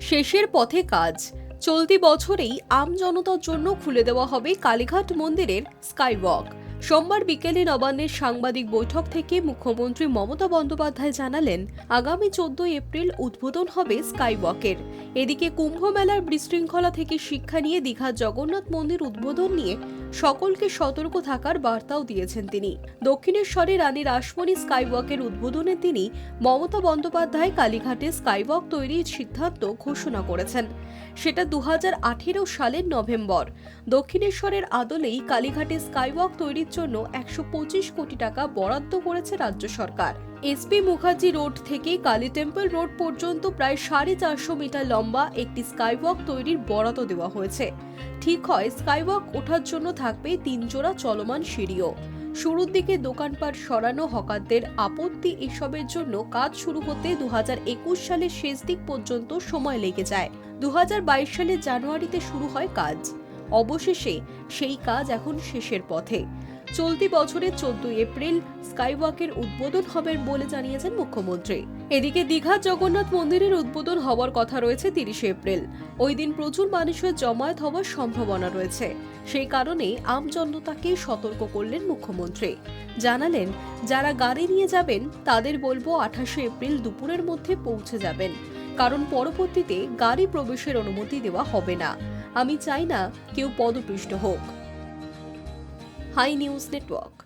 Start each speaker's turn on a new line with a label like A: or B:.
A: শেষের পথে কাজ। চলতি বছরেই আম জনতার জন্য খুলে দেওয়া হবে কালীঘাট মন্দিরের স্কাইওয়াক। সোমবার বিকেলে নবান্নের সাংবাদিক বৈঠক থেকে মুখ্যমন্ত্রী মমতা বন্দ্যোপাধ্যায় জানালেন, আগামী চোদ্দই এপ্রিল উদ্বোধন হবে স্কাইওয়াকের। এদিকে কুম্ভ মেলার বিশৃঙ্খলা থেকে শিক্ষা নিয়ে দীঘার জগন্নাথ মন্দির উদ্বোধন নিয়ে সকলকে সতর্ক থাকার বার্তাও দিয়েছেন তিনি। দক্ষিণেশ্বরে রানী রাসমণি স্কাইওয়াকের উদ্বোধনে তিনি মমতা বন্দ্যোপাধ্যায় কালীঘাটে স্কাইওয়াক তৈরির সিদ্ধান্ত ঘোষণা করেছেন। সেটা দু হাজার আঠেরো সালের নভেম্বর। দক্ষিণেশ্বরের আদলেই কালীঘাটে স্কাইওয়াক তৈরির জন্য একশো পঁচিশ কোটি টাকা বরাদ্দ করেছে রাজ্য সরকার। এসপি মুখার্জি রোড থেকে কালী টেম্পল রোড পর্যন্ত প্রায় সাড়ে চারশো মিটার লম্বা একটি স্কাইওয়াক তৈরির বরাদ্দ দেওয়া হয়েছে। ঠিক হয়, স্কাইওয়াক ওঠার জন্য থাকবে তিন জোড়া চলমান সিঁড়িও। শুরুর দিকে দোকানপাট সরানো হকারদের আপত্তি এসবের জন্য কাজ শুরু হতে দু হাজার একুশ সালের শেষ দিক পর্যন্ত সময় লেগে যায়। দু হাজার বাইশ সালের জানুয়ারিতে শুরু হয় কাজ। অবশেষে সেই কাজ এখন শেষের পথে। চলতি বছরের চোদ্দই এপ্রিল স্কাইওয়াকের উদ্বোধন হবে বলে জানিয়েছেন মুখ্যমন্ত্রী। এদিকে দীঘার জগন্নাথ মন্দিরের উদ্বোধন হওয়ার কথা রয়েছে তিরিশে এপ্রিল। ওই দিন প্রচুর মানুষের জমায়েত হওয়ার সম্ভাবনা রয়েছে। সেই কারণে আমজনতাকে সতর্ক করলেন মুখ্যমন্ত্রী। জানালেন, যারা গাড়ি নিয়ে যাবেন, তাদের বলব আঠাশে এপ্রিল দুপুরের মধ্যে পৌঁছে যাবেন। কারণ পরবর্তীতে গাড়ি প্রবেশের অনুমতি দেওয়া হবে না। আমি চাই না কেউ পদপিষ্ট হোক। High news network.